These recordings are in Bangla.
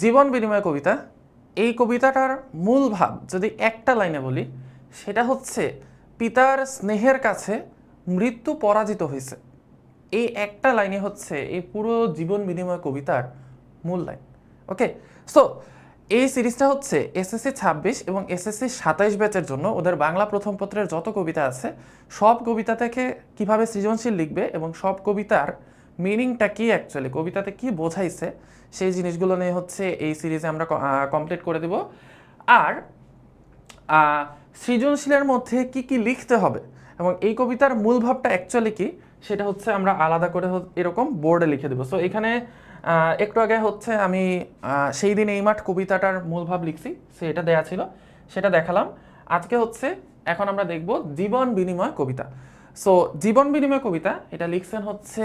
জীবন বিনিময় কবিতা, এই কবিতাটার মূল ভাব যদি একটা লাইনে বলি, সেটা হচ্ছে পিতার স্নেহের কাছে মৃত্যু পরাজিত হয়েছে। এই একটা লাইনে হচ্ছে এই পুরো জীবন বিনিময় কবিতার মূল লাইন। ওকে সো এই সিরিজটা হচ্ছে এসএসসি ছাব্বিশ এবং এসএসসি সাতাইশ ব্যাচের জন্য ওদের বাংলা প্রথম পত্রের যত কবিতা আছে, সব কবিতা থেকে কীভাবে সৃজনশীল লিখবে এবং সব কবিতার মিনিংটা কী অ্যাকচুয়ালি কবিতাতে কি বোঝাইছে সেই জিনিসগুলো নিয়ে হচ্ছে এই সিরিজে আমরা কমপ্লিট করে দেব। আর সৃজনশীলের মধ্যে কি কি লিখতে হবে এবং এই কবিতার মূল ভাবটা অ্যাকচুয়ালি কি, সেটা হচ্ছে আমরা আলাদা করে এরকম বোর্ডে লিখে দেবো। সো এখানে একটু আগে হচ্ছে আমি সেই দিন এই মাঠ কবিতাটার মূল ভাব লিখছি সে এটা দেয়া ছিল, সেটা দেখালাম। আজকে হচ্ছে, এখন আমরা দেখব জীবন বিনিময় কবিতা। সো জীবন বিনিময় কবিতা, এটা লিখছেন হচ্ছে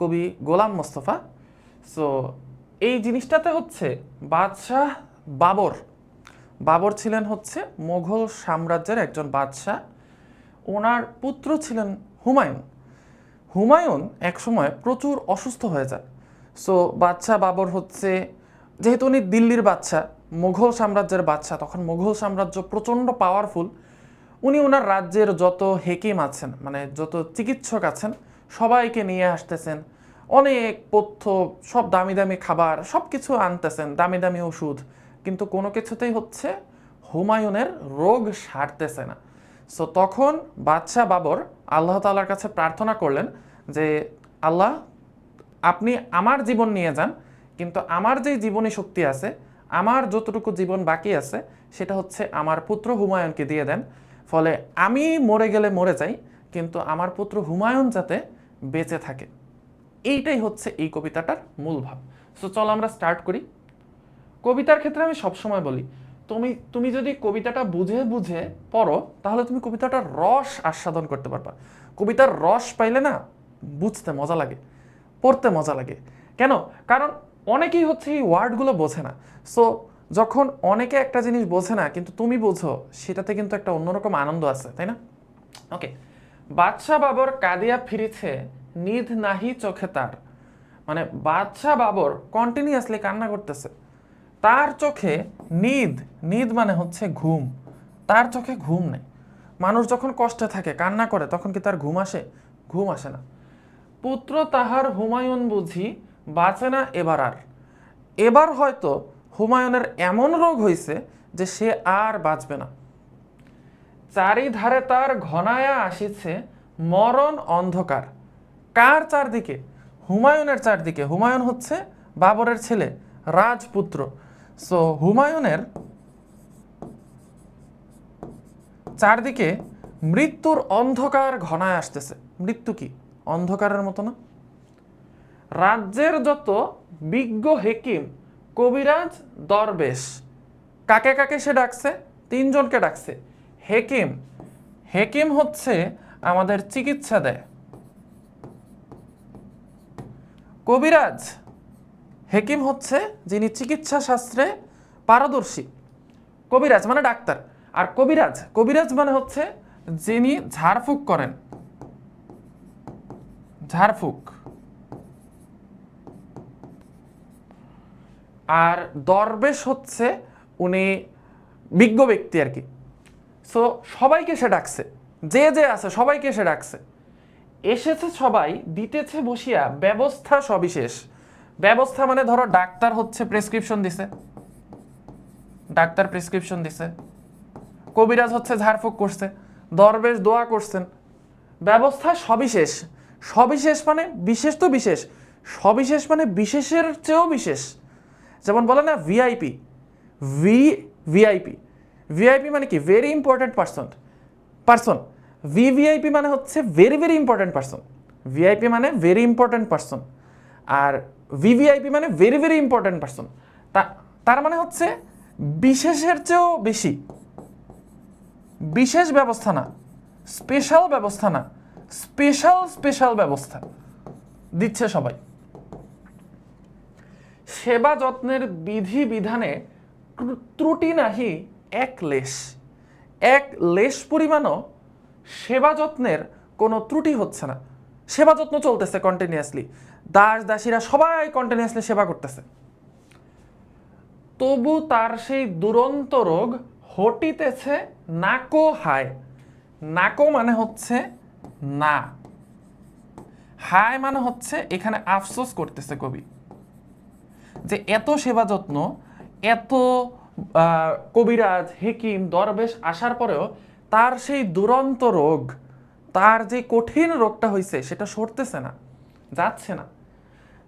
কবি গোলাম মোস্তফা। সো এই জিনিসটাতে হচ্ছে বাদশাহ বাবর। বাবর ছিলেন হচ্ছে মোঘল সাম্রাজ্যের একজন বাদশাহ। ওনার পুত্র ছিলেন হুমায়ুন। হুমায়ুন একসময় প্রচুর অসুস্থ হয়ে যায়। সো বাদশাহ বাবর হচ্ছে, যেহেতু উনি দিল্লির বাদশাহ, মুঘল সাম্রাজ্যের বাদশাহ, তখন মুঘল সাম্রাজ্য প্রচণ্ড পাওয়ারফুল উনি ওনার রাজ্যের যত হেকিম আছেন মানে যত চিকিৎসক আছেন, সবাইকে নিয়ে আসতেছেন। অনেক পথ্য সব দামি দামি খাবার সব কিছু আনতেছেন, দামি দামি ওষুধ। কিন্তু কোনো কিছুতেই হচ্ছে হুমায়ুনের রোগ সারতেছে না। সো তখন বাদশাহ বাবর আল্লাহ তাআলার কাছে প্রার্থনা করলেন যে, আল্লাহ, আপনি আমার জীবন নিয়ে যান, কিন্তু আমার যেই জীবনী শক্তি আছে, আমার যতটুকু জীবন বাকি আছে, সেটা হচ্ছে আমার পুত্র হুমায়ুনকে দিয়ে দেন। ফলে আমি মরে গেলে মরে যাই, কিন্তু আমার পুত্র হুমায়ুন যাতে বেঁচে থাকে। এইটাই হচ্ছে এই কবিতাটার মূল ভাব। সো চলো আমরা স্টার্ট করি। কবিতার ক্ষেত্রে আমি সবসময় বলি, তুমি তুমি যদি কবিতাটা বুঝে বুঝে পড়ো, তাহলে তুমি কবিতাটার রস আস্বাদন করতে পারবা। কবিতার রস পাইলে না, বুঝতে মজা লাগে, পড়তে মজা লাগে। কেন? কারণ অনেকেই হচ্ছে এই ওয়ার্ডগুলো বোঝে না। সো যখন অনেকে একটা জিনিস বোঝে না, কিন্তু তুমি বোঝো, সেটাতে কিন্তু একটা অন্যরকম আনন্দ আছে, তাই না? ওকে বাদশাহ বাবর কাদিয়া ফিরেছে নিধ নাহি চোখে তার। মানে বাদশাহ বাবর কন্টিনিউয়াসলি কান্না করতেছে। তার চোখে নিদ নিদ মানে হচ্ছে ঘুম। তার চোখে ঘুম নেই। মানুষ যখন কষ্টে থাকে, কান্না করে, তখন কি তার ঘুম আসে? ঘুম আসে না। পুত্র তাহার হুমায়ুন বুঝি বাঁচে না এবার আর। এবার হয়তো হুমায়ুনের এমন রোগ হয়েছে যে সে আর বাঁচবে না। চারিধারে তার ঘনায়া আসিছে মরণ অন্ধকার। কার চারদিকে? হুমায়ুনের চারদিকে। হুমায়ুন হচ্ছে বাবরের ছেলে, রাজপুত্র। সো হুমায়ুনের চারদিকে মৃত্যুর অন্ধকার ঘনায় আসতেছে। মৃত্যু কি? অন্ধকারের মতো না? রাজ্যের যত বিজ্ঞ হেকিম, কবিরাজ, দরবেশ, কাকে কাকে সে ডাকছে? তিনজনকে ডাকছে। হেকিম। হেকিম হচ্ছে আমাদের চিকিৎসা দেয়। কবিরাজ হেকিম হচ্ছে যিনি চিকিৎসা শাস্ত্রে পারদর্শী। কবিরাজ মানে ডাক্তার। আর কবিরাজ কবিরাজ মানে হচ্ছে যিনি ঝাড়ফুঁক করেন। ঝাড়ফুঁক। আর দরবেশ হচ্ছে উনি বিজ্ঞ ব্যক্তি আর কি। সো সবাইকে সে ডাকছে। যে যে আছে, সবাইকে সে ডাকছে। এসেছে সবাই, দিতেছে বসিয়া, ব্যবস্থা সবিশেষ ব্যবস্থা মানে ধরো ডাক্তার হচ্ছে প্রেসক্রিপশন দিছে। ডাক্তার প্রেসক্রিপশন দিছে। কবিরাজ হচ্ছে ঝাড়ফুঁক করছে, দরবেশ দোয়া করছেন। ব্যবস্থা সবিশেষ সবিশেষ মানে বিশেষ তো বিশেষ। সবিশেষ মানে বিশেষের চেয়েও বিশেষ। যেমন বলে না ভিআইপি ভি ভিআইপি ভিআইপি মানে কি? Very important person person VVIP মানে হচ্ছে very very important person VIP মানে ভেরি ইম্পর্ট্যান্ট পার্সন আর ভিভিআইপি মানে ভেরি ভেরি ইম্পর্ট্যান্ট পার্সন তা, তার মানে হচ্ছে বিশেষের চেয়েও বেশি। বিশেষ ব্যবস্থা না। স্পেশাল ব্যবস্থা না। স্পেশাল স্পেশাল ব্যবস্থা। দিচ্ছে সবাই। সেবা যত্নের বিধি বিধানে ত্রুটি নাহি, এক লেশ। এক লেশ পরিমাণও সেবা যত্নের কোনো ত্রুটি হচ্ছে না। সেবা যত্ন চলতেছে কন্টিনিউয়াসলি দাস দাসীরা সবাই কন্টিনিউয়াসলি সেবা করতেছে। তবু তার সেই দুরন্ত রোগ হটিতেছে নাকো হায়। নাকো মানে হচ্ছে না। হায় মানে হচ্ছে এখানে আফসোস করতেছে কবি। যে এত সেবা যত্ন, এত কবিরাজ, হেকিম, দরবেশ আসার পরেও তার সেই দুরন্ত রোগ, তার যে কঠিন রোগটা হয়েছে সেটা সরতেছে না, যাচ্ছে না।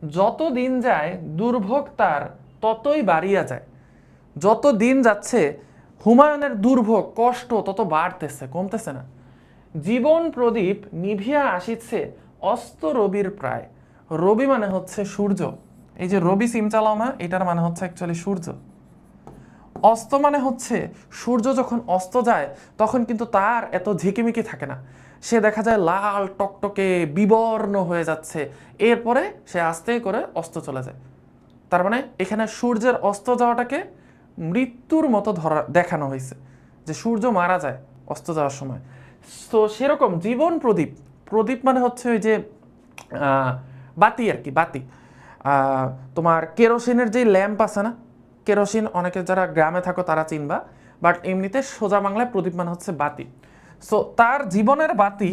যত দিন যায়, দুর্ভোগ তার ততই বাড়িয়া যায়। যত দিন যাচ্ছে, হুমায়ুনের দুর্ভোগ, কষ্ট তত বাড়তেছে, কমতেছে না। জীবন প্রদীপ নিভিয়া আসিছে অস্ত রবির প্রায়। রবি মানে হচ্ছে সূর্য। এই যে রবি সিম চালাও না, এটার মানে হচ্ছে অ্যাকচুয়ালি সূর্য। অস্ত মানে হচ্ছে সূর্য যখন অস্ত যায়, তখন কিন্তু তার এত ঝিকিমিকি থাকে না। সে দেখা যায় লাল, টকটকে, বিবর্ণ হয়ে যাচ্ছে। এরপরে সে আস্তে করে অস্ত চলে যায়। তার মানে এখানে সূর্যের অস্ত যাওয়াটাকে মৃত্যুর মতো ধরা, দেখানো হয়েছে যে সূর্য মারা যায় অস্ত যাওয়ার সময়। তো সেরকম জীবন প্রদীপ প্রদীপ মানে হচ্ছে ওই যে বাতি আর কি, বাতি। তোমার কেরোসিনের যে ল্যাম্প আছে না কেরোসিন, অনেকে যারা গ্রামে থাকো তারা চিনবা বাট এমনিতে সোজা বাংলায় প্রদীপ মানে হচ্ছে বাতি। সো তার জীবনের বাতি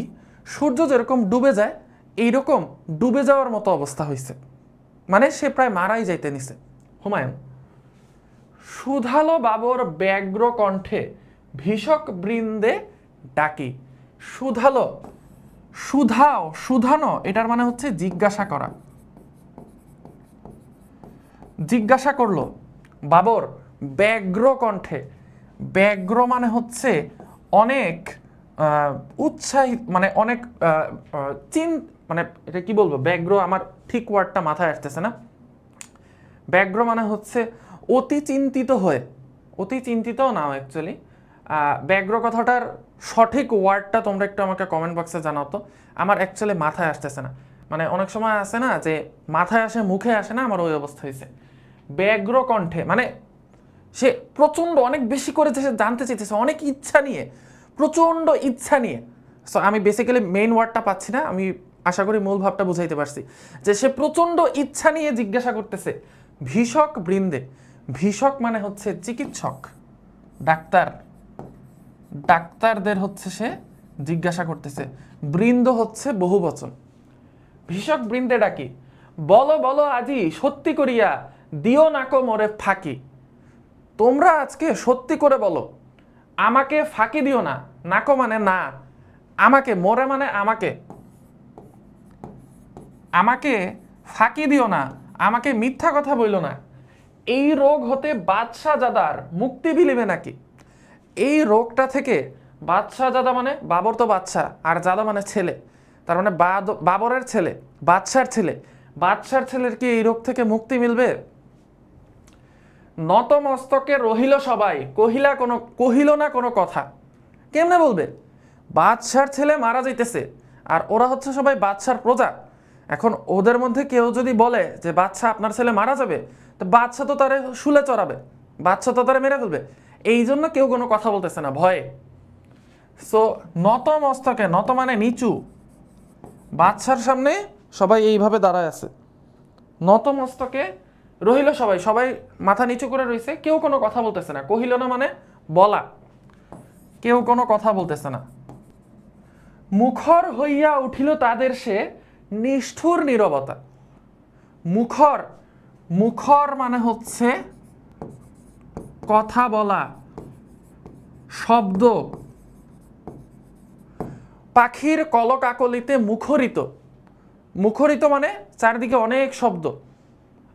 সূর্য যেরকম ডুবে যায়, এইরকম ডুবে যাওয়ার মতো অবস্থা হয়েছে মানে সে প্রায় মারাই যাইতে নিছে। হুমায়ুন, সুধালো বাবর ব্যগ্র কণ্ঠে ভীষক বৃন্দে ডাকি। সুধালো, সুধাও, সুধানো, এটার মানে হচ্ছে জিজ্ঞাসা করা। জিজ্ঞাসা করল বাবর, ব্যগ্র কণ্ঠে। ব্যগ্র মানে হচ্ছে অনেক উৎসাহিত মানে অনেক চিন মানে এটা কি বলব? ব্যগ্র আমার ঠিক ওয়ার্ডটা মাথায় আসতেছে না। ব্যগ্র মানে হচ্ছে অতি চিন্তিত হয়ে। অতি চিন্তিত না অ্যাকচুয়ালি ব্যগ্র কথাটার সঠিক ওয়ার্ডটা তোমরা একটু আমাকে কমেন্ট বক্সে জানাও তো। আমার অ্যাকচুয়ালি মাথায় আসতেছে না। মানে অনেক সময় আসে না যে মাথায় আসে, মুখে আসে না, আমার ওই অবস্থা হয়েছে ব্যগ্র কণ্ঠে মানে সে প্রচণ্ড অনেক বেশি করে সে জানতে চাইতেছে অনেক ইচ্ছা নিয়ে, প্রচণ্ড ইচ্ছা নিয়ে। সো আমি বেসিক্যালি মেইন ওয়ার্ডটা পাচ্ছি না, আমি আশা করি মূল ভাবটা বুঝাইতে পারছি। যে সে প্রচণ্ড ইচ্ছা নিয়ে জিজ্ঞাসা করতেছে, ভীষক বৃন্দে। ভীষক মানে হচ্ছে চিকিৎসক, ডাক্তার। ডাক্তারদের হচ্ছে সে জিজ্ঞাসা করতেছে, বৃন্দ হচ্ছে বহু বচন ভীষক বৃন্দে ডাকি বলো বলো আজি, সত্যি করিয়া দিও নাকো মোরে ফাঁকি। তোমরা আজকে সত্যি করে বলো, আমাকে ফাঁকি দিও না নাকো মানে না, আমাকে, মোরে মানে আমাকে। আমাকে ফাঁকি দিও না, আমাকে মিথ্যা কথা বইলো না। এই রোগ হতে বাদশাহ জাদার মুক্তি বিলিবে নাকি? এই রোগটা থেকে বাদশাহ জাদা মানে বাবর তো বাচ্চা আর জাদা মানে ছেলে। তার মানে বাবরের ছেলে, বাদশার ছেলে। বাদশার ছেলের কি এই রোগ থেকে মুক্তি মিলবে? নতমস্তকে রহিল সবাই, কহিলা কোনো, কহিল না কোনো কথা। কেমনে বলবে? বাদশার ছেলে মারা যাইতেছে, আর ওরা হচ্ছে সবাই বাদশার প্রজা। এখন ওদের মধ্যে কেউ যদি বলে যে বাচ্চা আপনার ছেলে মারা যাবে, তো বাচ্চা তো তারে শুলে চড়াবে বাচ্চা তো তারে মেরে ফেলবে। এই জন্য কেউ কোনো কথা বলতেছে না, ভয়ে। সো নত মস্তকে নত মানে নিচু। বাচ্চার সামনে সবাই এইভাবে দাঁড়ায় আছে। নত মস্তকে রহিল সবাই সবাই মাথা নিচু করে রইছে, কেউ কোনো কথা বলতেছে না। কহিল না মানে বলা। কেউ কোনো কথা বলতেছে না। মুখর হইয়া উঠিল তাদের সে নিষ্ঠুর নীরবতা। মুখর মুখর মানে হচ্ছে কথা বলা, শব্দ। পাখির কলকাকলিতে মুখরিত। মুখরিত মানে চারিদিকে অনেক শব্দ।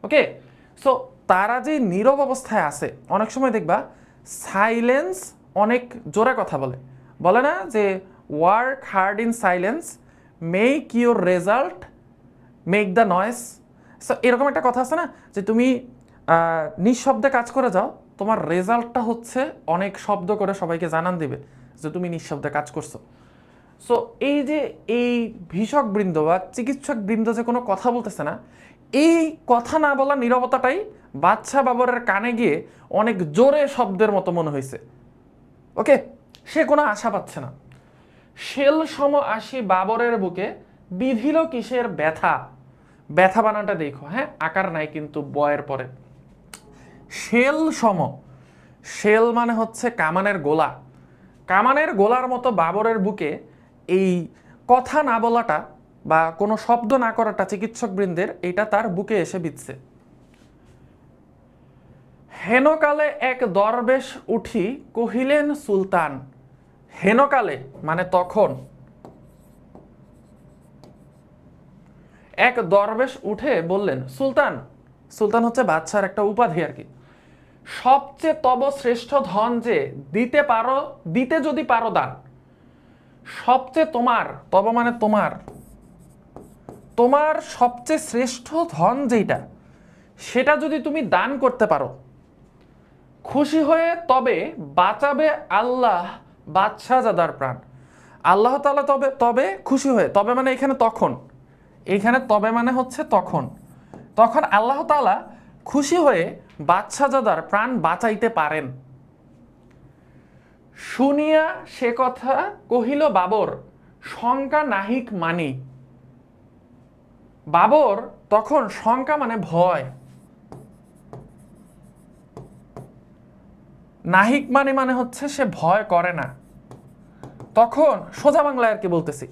ওকে? সো তারা যে নীরব অবস্থায় আছে, অনেক সময় দেখবা সাইলেন্স অনেক জোরে কথা বলে। বলে না যে work hard in silence make your result make the noise so এরকম একটা কথা আছে না, যে তুমি নিঃশব্দে কাজ করে যাও, তোমার রেজাল্টটা হচ্ছে অনেক শব্দ করে সবাইকে জানান দিবে যে তুমি নিঃশব্দে কাজ করছ। সো এই যে এই ভীষক বৃন্দ বা চিকিৎসক বৃন্দ যে কোনো কথা বলতেছে না এই কথা না বলা নীরবতাটাই বাচ্চা বাবরের কানে গিয়ে অনেক জোরে শব্দের মতো মনে হয়েছে। ওকে? সে কোনো আশা পাচ্ছে না। শেল সম আসি বাবরের বুকে বিধিল কিসের ব্যথা? ব্যথা বানাটা দেখো হ্যাঁ? আকার নাই কিন্তু বয়ের পরে। শেল সম, শেল মানে হচ্ছে কামানের গোলা। কামানের গোলার মতো বাবরের বুকে এই কথা না বলাটা বা কোনো শব্দ না করাটা চিকিৎসকবৃন্দের, এটা তার বুকে এসে বিচ্ছে হেনকালে এক দরবেশ উঠি কহিলেন, সুলতান, হেনকালে মানে তখন। এক দরবেশ উঠে বললেন, সুলতান সুলতান হচ্ছে বাদশার একটা উপাধি আর কি। সবচেয়ে তব শ্রেষ্ঠ ধন যে দিতে পারো, দিতে যদি পারো দান, সবচেয়ে তোমার, তব মানে তোমার তোমার সবচেয়ে শ্রেষ্ঠ ধন যেটা সেটা যদি তুমি দান করতে পারো, খুশি হয়ে তবে বাঁচাবে আল্লাহ বাদশাহ বাদশাহজাদার প্রাণ। আল্লাহ তালা তবে তবে খুশি হয়ে, তবে মানে এখানে তখন, এখানে তবে মানে হচ্ছে তখন। তখন আল্লাহ তালা খুশি হয়ে বাদশাহজাদার প্রাণ বাঁচাইতে পারেন। শুনিয়া সে কথা কহিল, বাবর, শঙ্কা নাহিক মানি বাবর তখন শঙ্কা মানে ভয়। নাহিক মানে মানে হচ্ছে সে ভয় করে না। তখন সোজা বাংলায় আর কি বলতেছি।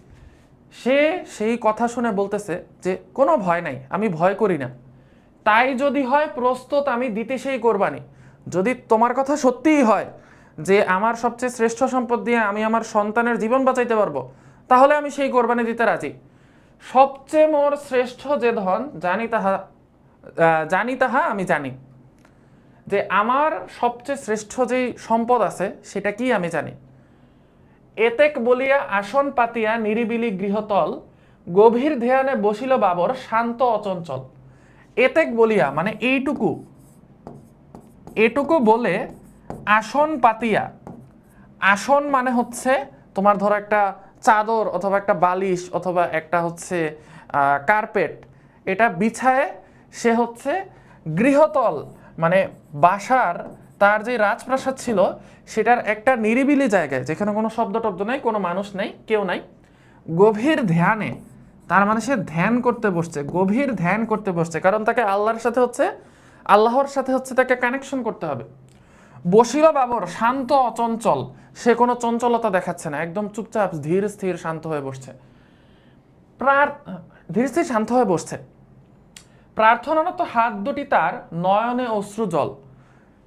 সে সেই কথা শুনে বলতেছে যে, কোনো ভয় নাই, আমি ভয় করি না। তাই যদি হয় প্রস্তুত আমি দিতে সেই কোরবানি। যদি তোমার কথা সত্যিই হয় যে, আমার সবচেয়ে শ্রেষ্ঠ সম্পদ দিয়ে আমি আমার সন্তানের জীবন বাঁচাইতে পারব, তাহলে আমি সেই কোরবানি দিতে রাজি। সবচেয়ে মোর শ্রেষ্ঠ যে ধন, জানি তাহা জানি তাহা আমি জানি। যে আমার সবচেয়ে শ্রেষ্ঠ যেই সম্পদ আছে, সেটা কি আমি জানি? এতেক বলিয়া আসন পাতিয়া নিরিবিলি গৃহতল, গভীর ধ্যানে বসিল বাবর শান্ত অচঞ্চল। এতেক বলিয়া মানে এইটুকু, এটুকু বলে আসন পাতিয়া। আসন মানে হচ্ছে, তোমার ধরো একটা চাদর অথবা একটা বালিশ অথবা একটা হচ্ছে কার্পেট এটা বিছায় সে হচ্ছে গৃহতল মানে বাসার তার যে রাজপ্রাসাদ ছিল, সেটার একটা নিরিবিলি জায়গায়, যেখানে কোনো শব্দ টব্দ নেই, কোনো মানুষ নেই, কেউ নাই, গভীর ধ্যানে, তার মানে সে ধ্যান করতে বসছে, গভীর ধ্যান করতে বসছে, কারণ তাকে আল্লাহর সাথে হচ্ছে, আল্লাহর সাথে হচ্ছে তাকে কানেকশন করতে হবে। বসিল বাবর, শান্ত, অচঞ্চল। সে কোনো চঞ্চলতা দেখাচ্ছে না। একদম চুপচাপ, ধীর, স্থির, শান্ত হয়ে বসছে। প্রার, ধীর, স্থির, শান্ত হয়ে বসছে। প্রার্থনারত হাত দুটি তার নয়নে অশ্রু জল।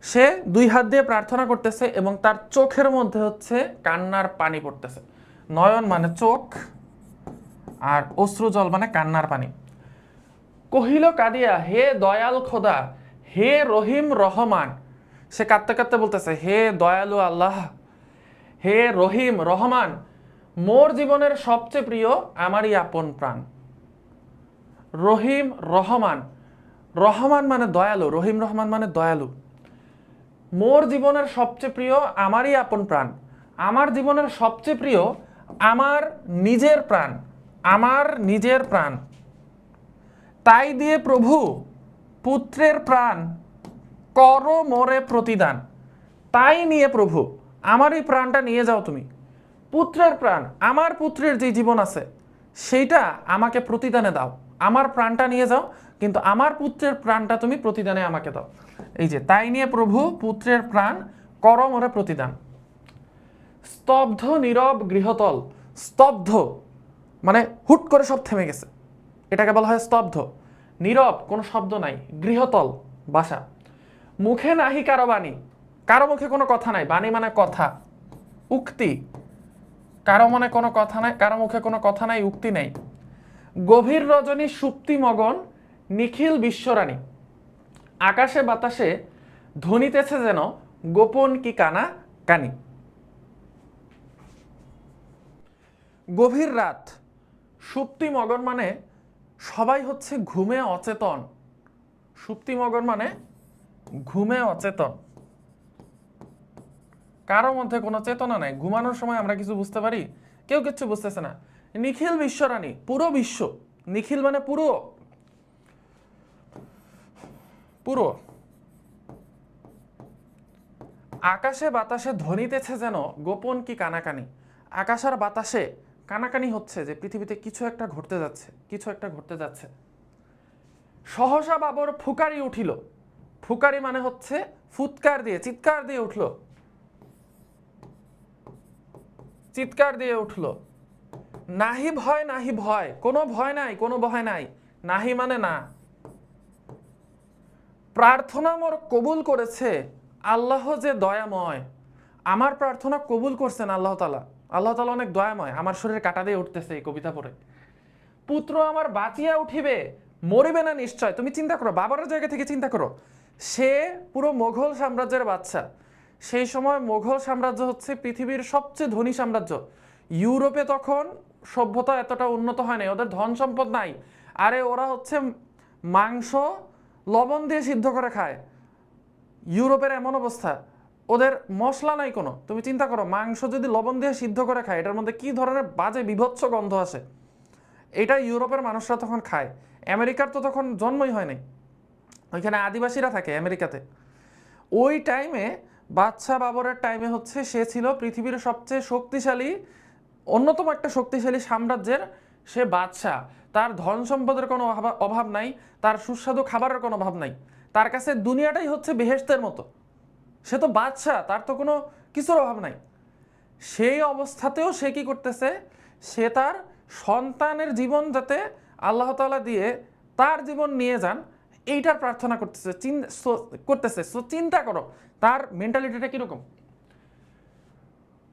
সে দুই হাত দিয়ে প্রার্থনা করতেছে এবং তার চোখের মধ্যে হচ্ছে কান্নার পানি পড়তেছে। নয়ন মানে চোখ আর অশ্রু জল মানে কান্নার পানি। কহিল কাদিয়া, হে দয়াল খোদা, হে রহিম রহমান সে কাঁদতে কাঁদতে বলতেছে, হে দয়ালু আল্লাহ, হে রহিম, রহমান, মোর জীবনের সবচেয়ে প্রিয় আমারই আপন প্রাণ। রহিম, রহমান রহমান মানে দয়ালু, রহিম, রহমান মানে দয়ালু। মোর জীবনের সবচেয়ে প্রিয় আমারই আপন প্রাণ। আমার জীবনের সবচেয়ে প্রিয় আমার নিজের প্রাণ, আমার নিজের প্রাণ। তাই দিয়ে প্রভু পুত্রের প্রাণ কর মোরে প্রতিদান। তাই নিয়ে প্রভু, আমার এই প্রাণটা নিয়ে যাও তুমি। পুত্রের প্রাণ, আমার পুত্রের যে জীবন আছে, সেইটা আমাকে প্রতিদানে দাও। আমার প্রাণটা নিয়ে যাও, কিন্তু আমার পুত্রের প্রাণটা তুমি প্রতিদানে আমাকে দাও। এই যে, তাই নিয়ে প্রভু, পুত্রের প্রাণ, কর মোরে প্রতিদান। স্তব্ধ, নীরব, গৃহতল, স্তব্ধ মানে হুট করে সব থেমে গেছে। এটাকে বলা হয় স্তব্ধ। নীরব, কোনো শব্দ নাই। গৃহতল, বাসা। মুখে নাহি কারও বাণী। কারও মুখে কোনো কথা নাই। বাণী মানে কথা। উক্তি। কারও মনে কোনো কথা নাই, কারও মুখে কোনো কথা নাই, উক্তি নাই। গভীর রজনী সুপ্তি মগন, নিখিল বিশ্বরানী। আকাশে বাতাসে ধ্বনিতেছে যেন গোপন কি কানা কানি। গভীর রাত। সুপ্তি মগন মানে সবাই হচ্ছে ঘুমে অচেতন। সুপ্তি মগন মানে ঘুমে অচেতন। কারও মধ্যে কোনো চেতনা নাই। ঘুমানোর সময় আমরা কিছু বুঝতে পারি? কেউ কিচ্ছু বুঝতেছে না। নিখিল বিশ্বরানী পুরো বিশ্ব। নিখিল মানে পুরো। পুরো। আকাশে বাতাসে ধ্বনিতেছে যেন গোপন কি কানাকানি। আকাশ আর বাতাসে কানাকানি হচ্ছে যে পৃথিবীতে কিছু একটা ঘটতে যাচ্ছে, কিছু একটা ঘটতে যাচ্ছে। সহসা বাবর ফুকারি উঠিল। ফুকারি মানে হচ্ছে ফুৎকার দিয়ে, চিৎকার দিয়ে উঠল। চিৎকার দিয়ে উঠল। নাহি ভয় নাহি ভয় কোনো ভয় নাই, কোনো ভয় নাই। নাহি মানে না। প্রার্থনা মোর কবুল করেছে, আল্লাহ যে দয়াময়। আমার প্রার্থনা কবুল করছেন আল্লাহ তালা আল্লাহ তালা অনেক দয়াময়, আমার শরীরে কাটা দিয়ে উঠতেছে এই কবিতা পড়ে। পুত্র আমার বাঁচিয়া উঠিবে, মরিবে না নিশ্চয়। তুমি চিন্তা করো বাবার জায়গা থেকে চিন্তা করো। সে পুরো মোঘল সাম্রাজ্যের বাচ্চা সেই সময় মোঘল সাম্রাজ্য হচ্ছে পৃথিবীর সবচেয়ে ধনী সাম্রাজ্য। ইউরোপে তখন সভ্যতা এতটা উন্নত হয় নাই, ওদের ধন সম্পদ নাই। আরে ওরা হচ্ছে মাংস, লবণ দিয়ে সিদ্ধ করে খায়। ইউরোপের এমন অবস্থা। ওদের মশলা নাই কোনো। তুমি চিন্তা করো, মাংস যদি লবণ দিয়ে সিদ্ধ করে খায়, এটার মধ্যে কি ধরনের বাজে বিভৎস গন্ধ আসে? এটা ইউরোপের মানুষরা তখন খায়। আমেরিকার তো তখন জন্মই হয় নাই। ওইখানে আদিবাসীরা থাকে আমেরিকাতে। ওই টাইমে বাদশা বাবরের টাইমে হচ্ছে সে ছিল পৃথিবীর সবচেয়ে শক্তিশালী, অন্যতম একটা শক্তিশালী সাম্রাজ্যের সে বাদশাহ তার ধন সম্পদের কোনো অভাব- নাই, তার সুস্বাদু খাবারের কোনো অভাব নাই। তার কাছে দুনিয়াটাই হচ্ছে বেহেশতের মতো। সে তো বাদশাহ তার তো কোনো কিছুর অভাব নাই। সেই অবস্থাতেও সে কি করতেছে? সে তার সন্তানের জীবন যাতে আল্লাহ তাআলা দিয়ে তার জীবন নিয়ে যান এইটার প্রার্থনা করতেছে করতেছে। সো চিন্তা করো, তার মেন্টালিটিটা কীরকম?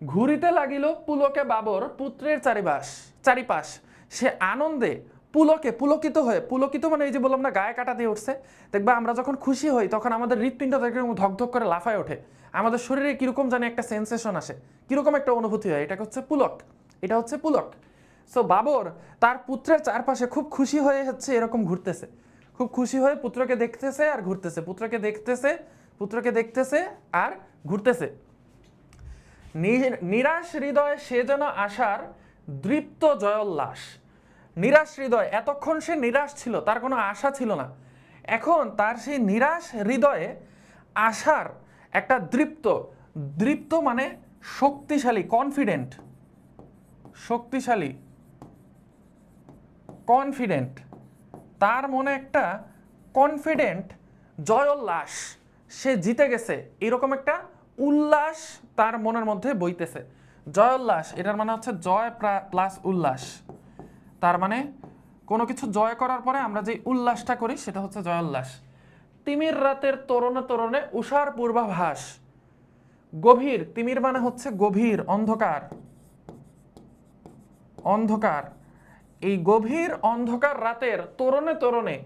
ঘুরিতে লাগিল পুলকে বাবর, পুত্রের চারিপাশ চারিপাশ। সে আনন্দে পুলকে, পুলকিত হয়ে, পুলকিত মানে এই যে বললাম না, গায়ে কাটা দিয়ে উঠছে। দেখবা আমরা যখন খুশি হই, তখন আমাদের হৃৎপিণ্ড এরকম ধকধক করে লাফায় ওঠে। আমাদের শরীরে কীরকম জানি একটা সেন্সেশন আসে। কীরকম একটা অনুভূতি হয় এটা হচ্ছে পুলক। এটা হচ্ছে পুলক। সো বাবর তার পুত্রের চারপাশে খুব খুশি হয়ে হচ্ছে এরকম ঘুরতেছে। খুব খুশি হয়ে পুত্রকে দেখতেছে আর ঘুরতেছে। পুত্রকে দেখতেছে পুত্রকে দেখতেছে আর ঘুরতেছে। নিরাশ হৃদয়ে সে যেন আশার দৃপ্ত জয়োল্লাস। নিরাশ হৃদয়, এতক্ষণ সে নিরাশ ছিল, তার কোনো আশা ছিল না। এখন তার সেই নিরাশ হৃদয়ে আশার একটা দৃপ্ত দৃপ্ত মানে শক্তিশালী কনফিডেন্ট শক্তিশালী কনফিডেন্ট তার মনে একটা কনফিডেন্ট জয়োল্লাস সে জিতে গেছে। এরকম একটা উল্লাস তার মনের মধ্যে বইতেছে। জয়োল্লাস এটার মানে হচ্ছে জয় প্লাস উল্লাস। তার মানে কোনো কিছু জয় করার পরে আমরা যে উল্লাসটা করি, সেটা হচ্ছে জয়োল্লাস তিমির রাতের তরুণে তরুণে উষার পূর্বাভাস। গভীর, তিমির মানে হচ্ছে গভীর, অন্ধকার। অন্ধকার। এই গভীর অন্ধকার রাতের তোরণে তোরণে,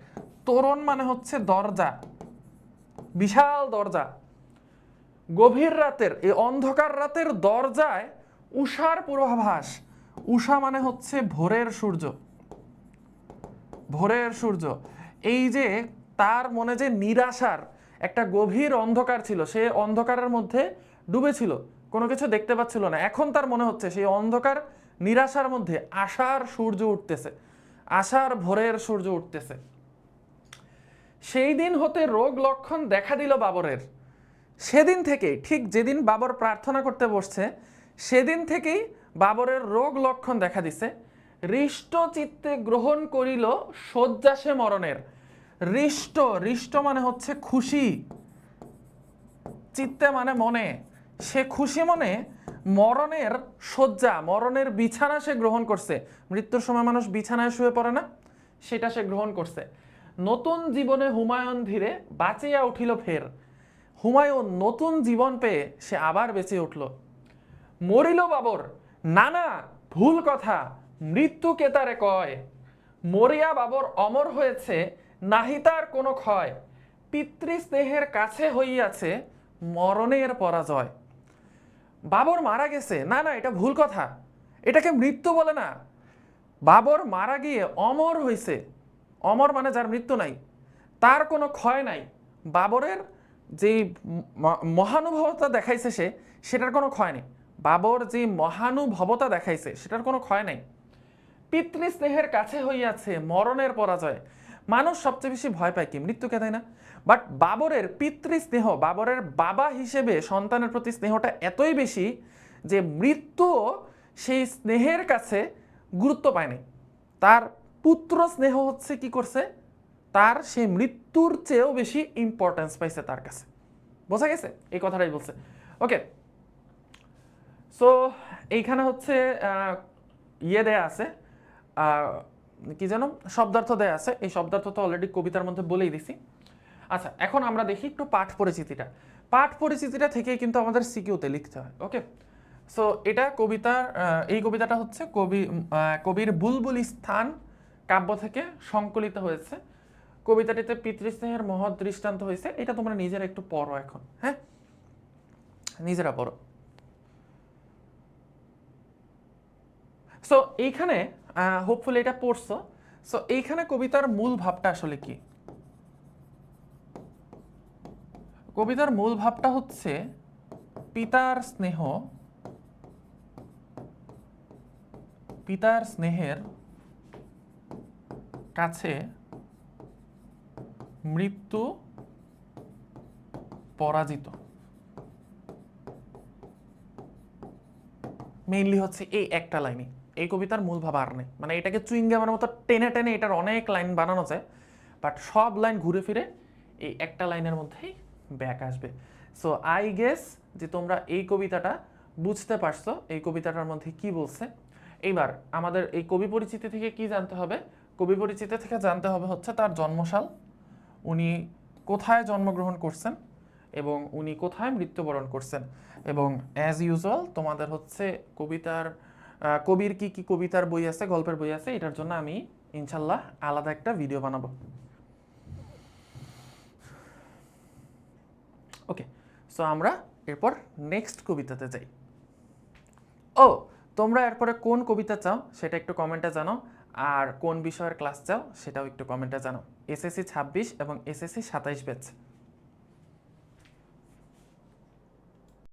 তোরণ মানে হচ্ছে দরজা, বিশাল দরজা। গভীর রাতের, এই অন্ধকার রাতের দরজায় উষার পূর্বাভাস। উষা মানে হচ্ছে ভোরের সূর্য। ভোরের সূর্য। এই যে তার মনে যে নিরাশার একটা গভীর অন্ধকার ছিল, সে অন্ধকারের মধ্যে ডুবেছিল, কোনো কিছু দেখতে পাচ্ছিল না। এখন তার মনে হচ্ছে সেই অন্ধকার নিরাশার মধ্যে আশার সূর্য উঠতেছে, আশার ভোরের সূর্য উঠতেছে। সেই দিন হতে রোগ লক্ষণ দেখা দিল বাবরের। সেদিন থেকেই, ঠিক যেদিন বাবর প্রার্থনা করতে বসছে, সেদিন থেকেই বাবরের রোগ লক্ষণ দেখা দিছে। হৃষ্ট চিত্তে গ্রহণ করিল শয্যাসে মরণের। হৃষ্ট হৃষ্ট মানে হচ্ছে খুশি। চিত্তে মানে মনে। সে খুশি মনে মরণের শয্যা, মরণের বিছানা সে গ্রহণ করছে। মৃত্যুর সময় মানুষ বিছানায় শুয়ে পড়ে না? সেটা সে গ্রহণ করছে। নতুন জীবনে হুমায়ুন ধীরে বাঁচিয়া উঠিল ফের। হুমায়ুন নতুন জীবন পেয়ে সে আবার বেঁচে উঠল। মরিল বাবর না না ভুল কথা, মৃত্যু কেতারে কয়? মরিয়া বাবর অমর হয়েছে, নাহি তার কোনো ক্ষয়। পিতৃস্নেহের কাছে হইয়াছে মরণের পরাজয়। বাবর মারা গেছে? না না, এটা ভুল কথা। এটাকে মৃত্যু বলে না। বাবর মারা গিয়ে অমর হইছে। অমর মানে যার মৃত্যু নাই। তার কোনো ক্ষয় নাই। বাবরের যে মহানুভবতা দেখাইছে সে, সেটার কোনো ক্ষয় নেই। বাবর যে মহানুভবতা দেখাইছে, সেটার কোনো ক্ষয় নাই। পিতৃস্নেহের কাছে হইয়াছে মরণের পরাজয়। মানুষ সবচেয়ে বেশি ভয় পায় কি? মৃত্যুকে, তাই না? বাট বাবরের পিতৃস্নেহ, বাবরের বাবা হিসেবে সন্তানের প্রতি স্নেহটা এতই বেশি যে মৃত্যুও সেই স্নেহের কাছে গুরুত্ব পায়নি তার পুত্র স্নেহ হচ্ছে কি করছে? তার সে মৃত্যুর চেয়েও বেশি ইম্পর্টেন্স পাইছে তার কাছে। বোঝা গেছে? এই কথাটাই বলছে। ওকে সো এইখানে হচ্ছে ইয়ে দেয়া আছে কি যেন? শব্দার্থ দেয়া আছে। এই শব্দার্থ তো অলরেডি কবিতার মধ্যে বলেই দিছি। আচ্ছা এখন আমরা দেখি একটু পাঠ পরিচিতিটা। পাঠ পরিচিতিটা থেকে কিন্তু আমাদের সিকিউতে লিখতে হয়, ওকে? সো এটা কবিতার এই কবিতাটা হচ্ছে কবি কবির বুলবুল স্থান কাব্য থেকে সংকলিত হয়েছে। কবিতাটিতে পিতৃস্নেহের মহৎ দৃষ্টান্ত হয়েছে। এটা তোমরা নিজেরা একটু পড়ো এখন হ্যাঁ? নিজেরা পড়ো। সো এইখানে হোপফুলি এটা পড়ছো। সো এইখানে কবিতার মূল ভাবটা আসলে কি? কবিতার মূল ভাবটা হচ্ছে পিতার স্নেহ, পিতার স্নেহের কাছে মৃত্যু পরাজিত। মেইনলি হচ্ছে এই একটা লাইনই। এই কবিতার মূল ভাব আর নেই। মানে এটাকে চুইংগামের মতো টেনে টেনে এটার অনেক লাইন বানানো যায় বাট সব লাইন ঘুরে ফিরে এই একটা লাইনের মধ্যেই ব্যাক আসবে। সো আই গেস যে তোমরা এই কবিতাটা বুঝতে পারছ, এই কবিতাটার মধ্যে কি বলছে। এইবার আমাদের এই কবি পরিচিতি থেকে কি জানতে হবে? কবি পরিচিতি থেকে জানতে হবে হচ্ছে তার জন্মসাল। উনি কোথায় জন্মগ্রহণ করছেন এবং উনি কোথায় মৃত্যুবরণ করছেন। এবং অ্যাজ ইউজুয়াল তোমাদের হচ্ছে কবিতার কবির কি কি কবিতার বই আছে, গল্পের বই আছে, এটার জন্য আমি ইনশাল্লাহ আলাদা একটা ভিডিও বানাবো। ওকে সো আমরা এরপর নেক্সট কবিতাতে যাই। ও, তোমরা এরপরে কোন কবিতা চাও সেটা একটু কমেন্টে জানাও, আর কোন বিষয়ের ক্লাস চাও সেটাও একটু কমেন্টে জানাও। এসএসসি ছাব্বিশ এবং এসএসসি সাতাইশ ব্যাচ